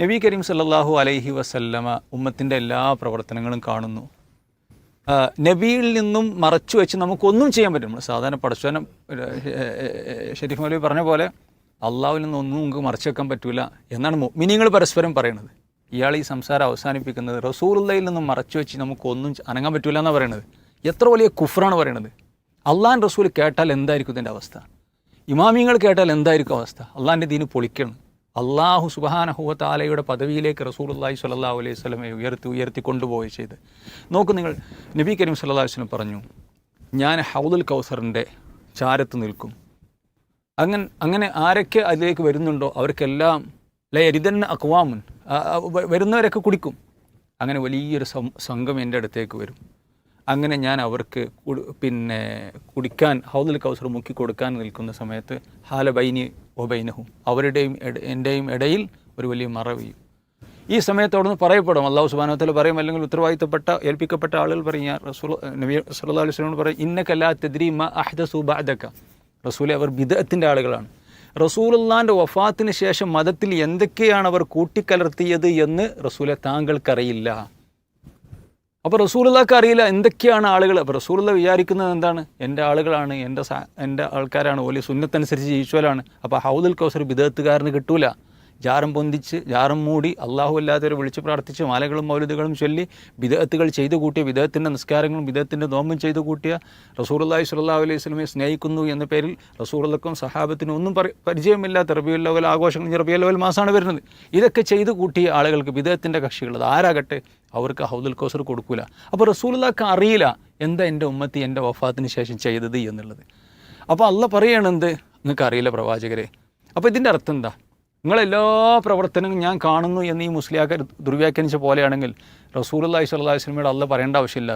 നബി കരീം സല്ലാഹു അലൈഹി വസല്ലമ ഉമ്മത്തിന്റെ എല്ലാ പ്രവർത്തനങ്ങളും കാണുന്നു. നബിയിൽ നിന്നും മറച്ചു വെച്ച് നമുക്കൊന്നും ചെയ്യാൻ പറ്റും നമ്മൾ സാധാരണ പടച്ചോനം ഷെരീഫ് മൗലവി പറഞ്ഞ പോലെ അള്ളാഹുവിൽ നിന്ന് ഒന്നും നമുക്ക് മറച്ചു വെക്കാൻ പറ്റില്ല എന്നാണ് മിനിങ്ങൾ പരസ്പരം പറയുന്നത്. ഇയാൾ ഈ സംസാരം അവസാനിപ്പിക്കുന്നത് റസൂറുള്ളയിൽ നിന്നും മറച്ചു വെച്ച് നമുക്കൊന്നും അനങ്ങാൻ പറ്റില്ല എന്നാണ് പറയുന്നത് എത്ര വലിയ കുഫറാണ് പറയുന്നത് അള്ളാഹൻ റസൂൽ കേട്ടാൽ എന്തായിരിക്കും ഇതിന്റെ അവസ്ഥ? ഇമാമിങ്ങൾ കേട്ടാൽ എന്തായിരിക്കും അവസ്ഥ? അള്ളാഹിന്റെ ദീന് പൊളിക്കണം. അള്ളാഹു സുബാനഹുവത്താലയുടെ പദവിയിലേക്ക് റസൂൽ സ്വല്ലാ അലൈഹി സ്വലമെ ഉയർത്തി ഉയർത്തി കൊണ്ടുപോയി ചെയ്ത്. നോക്കൂ നിങ്ങൾ നബി കരീം സല്ലാ വസല്ലം പറഞ്ഞു ഞാൻ ഹൗദുൽ കൗസറിന്റെ ചാരത്ത് നിൽക്കും. അങ്ങനെ അങ്ങനെ ആരൊക്കെ അതിലേക്ക് വരുന്നുണ്ടോ അവർക്കെല്ലാം ലരിതൻ അക്വാമുൻ വരുന്നവരൊക്കെ കുടിക്കും. അങ്ങനെ വലിയൊരു സംഘം എന്റെ അടുത്തേക്ക് വരും. അങ്ങനെ ഞാൻ അവർക്ക് പിന്നെ കുടിക്കാൻ ഹൗദുൽ കൗസർ മുക്കി കൊടുക്കാൻ നിൽക്കുന്ന സമയത്ത് ഹാല ബൈനി ഒബൈനഹും അവരുടെയും എന്റെയും ഇടയിൽ ഒരു വലിയ മറവിയും ഈ സമയത്ത് അവിടുന്ന് പറയപ്പെടും അള്ളാഹു സുബാനത്തിൽ പറയും അല്ലെങ്കിൽ ഉത്തരവാദിത്തപ്പെട്ട ഏൽപ്പിക്കപ്പെട്ട ആളുകൾ പറയും ഞാൻ റസൂൽ നബി സല്ലാ അലൈഹി വസല്ലം പറയും ഇന്നക്കല്ലാ തെദ്രി മ അഹ്ദസു ബഅദക. റസൂലെ അവർ ബിദത്തിന്റെ ആളുകളാണ്. റസൂലുള്ളാന്റെ വഫാത്തിന് ശേഷം മതത്തിൽ എന്തൊക്കെയാണ് അവർ കൂട്ടിക്കലർത്തിയത് എന്ന് റസൂലെ താങ്കൾക്കറിയില്ല. അപ്പോൾ റസൂലുള്ളാക്ക് അറിയില്ല എന്തൊക്കെയാണ് ആളുകൾ അപ്പോൾ റസൂലുള്ള വിചാരിക്കുന്നത് എന്താണ്? എന്റെ ആളുകളാണ് എന്റെ എന്റെ ആൾക്കാരാണ് ഓലി സുന്നത്തനുസരിച്ച് ജീവിച്ചവരാണ്. അപ്പോൾ ഹൗദുൽ കൗസർ ബിദത്തുകാരന് കിട്ടൂല. ജാരം പൊന്തിച്ച് ജാരം മൂടി അള്ളാഹു അല്ലാത്തവരെ വിളിച്ച് പ്രാർത്ഥിച്ച് മാലകളും മൗലിദുകളും ചൊല്ലി വിദഗത്തുകൾ ചെയ്തു കൂട്ടിയ വിദഗത്തിന്റെ നിസ്കാരങ്ങളും വിദഗത്തിന്റെ നോമ്പും ചെയ്തു കൂട്ടിയ റസൂറുല്ലാഹി സ്വല്ലല്ലാഹു അലൈഹി സ്വലമെ സ്നേഹിക്കുന്നു എന്ന പേരിൽ റസൂറുള്ളക്കും സഹാബത്തിനും ഒന്നും പരി പരിചയമില്ലാത്ത റബിയുൽ ലവൽ ആഘോഷങ്ങൾ റബിയുൽ ലവൽ മാസമാണ് വരുന്നത്. ഇതൊക്കെ ചെയ്തു കൂട്ടിയ ആളുകൾക്ക് വിദഗത്തിന്റെ കക്ഷികൾ അത് ആരാകട്ടെ? അവർക്ക് ഹൗദുൽ കോസർ കൊടുക്കൂല. അപ്പോൾ റസൂലുള്ളാക്ക് അറിയില്ല എന്താ എന്റെ ഉമ്മത്തി എന്റെ വഫാത്തിന് ശേഷം ചെയ്തത് എന്നുള്ളത്. അപ്പോൾ അല്ല പറയണെന്ത് നിങ്ങൾക്ക് അറിയില്ല പ്രവാചകരെ. അപ്പോൾ ഇതിന്റെ അർത്ഥം എന്താ? നിങ്ങളെല്ലാ പ്രവർത്തനവും ഞാൻ കാണുന്നു എന്ന് ഈ മുസ്ലിയാക്കർ ദുർവ്യാഖ്യാനിച്ച പോലെയാണെങ്കിൽ റസൂലുള്ളാഹി സ്വല്ലല്ലാഹു അലൈഹി വസല്ലമയോട് അല്ല പറയേണ്ട ആവശ്യമില്ല.